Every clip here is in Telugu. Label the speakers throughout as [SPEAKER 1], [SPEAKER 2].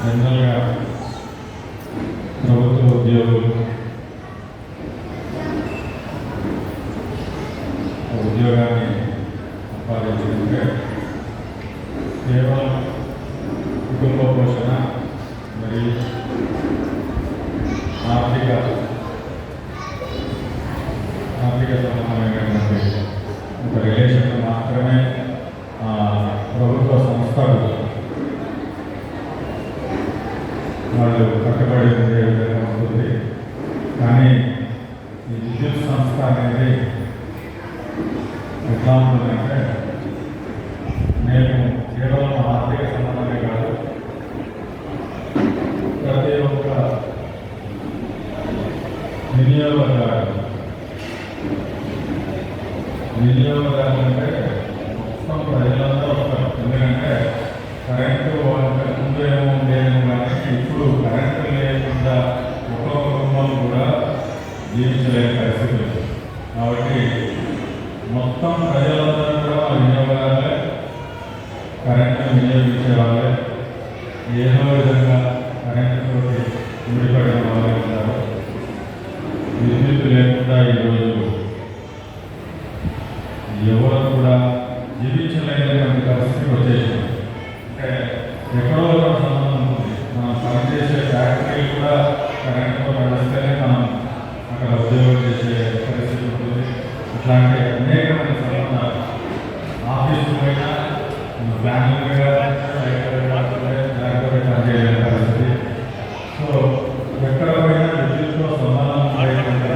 [SPEAKER 1] జనరల్గా ప్రభుత్వ ఉద్యోగులు ఒక ఉద్యోగాన్ని సంపాదించుకుంటే కేవలం కుటుంబ పోషణ మరియు ఆర్థిక ఆర్థిక సంబంధమైనటువంటి ఒక రిలేషన్ మాత్రమే ఆ, ప్రభుత్వ సంస్థలు వాళ్ళు కట్టుబడి ఉండే విధంగా ఉంటుంది. కానీ ఈ విద్యుత్ సంస్థ అనేది ఎట్లా ఉంటుందంటే నేను కేవలం ఆర్థిక సంబంధమే కాదు ప్రతి ఒక్క వినియోగదారు వినియోగదారు అంటే మొత్తం ప్రజలంతా వస్తారు. ఎందుకంటే కరెంటు వాళ్ళకి ముందు ఇప్పుడు కరెంటు లేకుండా ఒక్కొక్క కుటుంబం కూడా జీవించలేని పరిస్థితి కాబట్టి మొత్తం ప్రజలందరూ కూడా వినియోగాలే వినియోగదారులే కరెంటును వినియోగించే వాళ్ళే ఏదో విధంగా కరెంటుతో ముడిపడిన వాళ్ళే ఉంటారు విద్యుత్ లేకుండా ఈరోజు ఎవరు కూడా జీవించలేనటువంటి పరిస్థితి వచ్చేసింది. అంటే ఎక్కడో ఒక మనం పనిచేసే ఫ్యాక్టరీ కూడా కరెంట్తో నడిస్తేనే మనం అక్కడ ఉద్యోగం చేసే పరిస్థితి ఉంటుంది. అట్లాంటి అనేకమైన సంబంధాలు ఆఫీసు పోయినా బ్యాంకులు లేకపోతే పనిచేయలేని పరిస్థితి. సో ఎక్కడ పోయినా విద్యుత్తో సంబంధం ఉండేటువంటి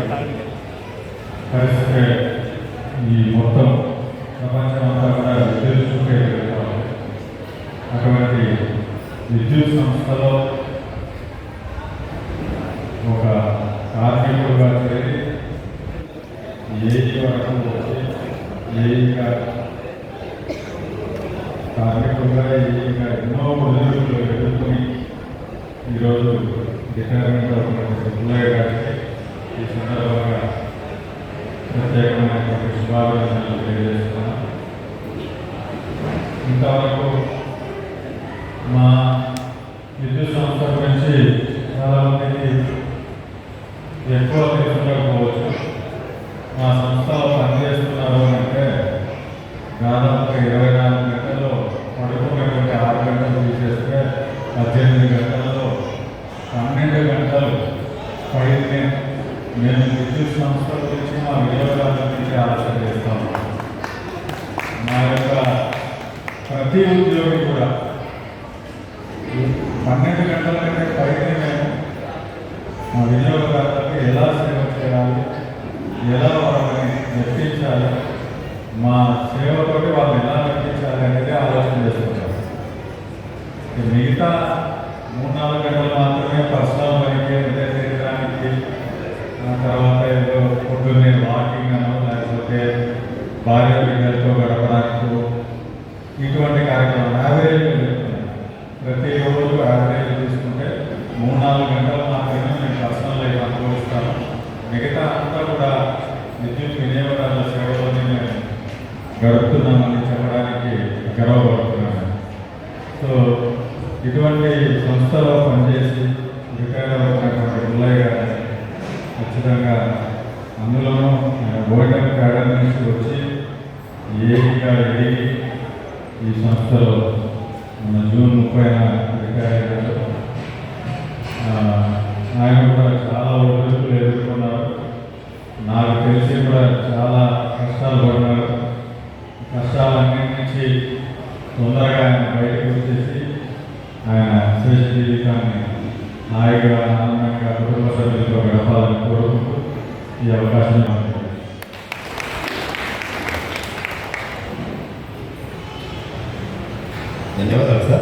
[SPEAKER 1] పరిస్థితి ఈ మొత్తం ప్రపంచం అంతా కూడా విద్యుత్ చుట్టే తిరుగుతాం. అటువంటి విద్యుత్ సంస్థలో ఒక కార్మికుడుగా చేరి ఏఈ వరకు వచ్చి ఏఈగా కార్మికుడుగా ఏఈగా ఎన్నో ఒడిదుడుకులు ఎదుర్కొని ఈరోజు రిటైర్మెంట్ అవుతున్నటువంటి పుల్లయ్య గారికి ఈ సందర్భంగా ప్రత్యేకమైనటువంటి శుభాభినందనలు తెలియజేస్తున్నాను. ఇంతవరకు మా విద్యుత్ సంస్థ గురించి చాలామందికి ఎక్కువ తెలుసుకోకపోవచ్చు మా సంస్థలో పనిచేస్తున్నారు అని అంటే దాదాపు ఇరవై నాలుగు గంటల్లో పడుకున్నటువంటి ఆరు గంటలు తీసేస్తే పద్దెనిమిది గంటలలో పన్నెండు గంటలు పడింది మేము విద్యుత్ సంస్థ గురించి మా వినియోగదారుల గురించి ఆలోచన చేస్తాము. మా యొక్క ప్రతి ఉద్యోగం కూడా పన్నెండు గంటల కంటే పైన మేము మా వినియోగదారులకు ఎలా సేవ చేయాలి ఎలా వాళ్ళని రక్షించాలి? మా సేవతోటి వాళ్ళు ఎలా రక్షించాలి అనేది ఆలోచన చేసుకుంటారు మిగతా మూడు నాలుగు గంటలు మాత్రమే పర్సనల్ పనికి అంటే తర్వాత ఏదో పొద్దున్నే వాకింగ్ అనో లేకపోతే భార్య బిడ్డలతో గడపడానికి ఇటువంటి కార్యక్రమాలు యావరేజ్ ప్రతి రోజు యావరేజ్ తీసుకుంటే మూడు నాలుగు గంటలు మాత్రమే నేను పర్సనల్ లైఫ్ అనుభవిస్తాను మిగతా అంతా కూడా విద్యుత్ వినియోగదారుల సేవలోనే మేము గడుపుతున్నామని చెప్పడానికి గర్వపడుతున్నాను సో ఇటువంటి సంస్థలో పనిచేసి రిటైర్ అవుతున్నటువంటి పిల్లయ్య గారిని ఖచ్చితంగా అందులోనూ ఓటమి క్యాడర్ నుంచి వచ్చి ఏగా ఎదిగి ఈ సంస్థలో మన జూన్ ముప్పై రిటైర్ అయ్యారు ఆయన కూడా చాలా నాకు కూడా చాలా కష్టాలు పడినారు కష్టాలన్నిటి నుంచి తొందరగా ఆయన బయటకు వచ్చేసి ఆయన శ్రేష్ఠ జీవితాన్ని హాయిగా ఆనందంగా కుటుంబ సభ్యులతో గడపాలని కోరుకుంటూ ఈ అవకాశం
[SPEAKER 2] ధన్యవాదాలు సార్.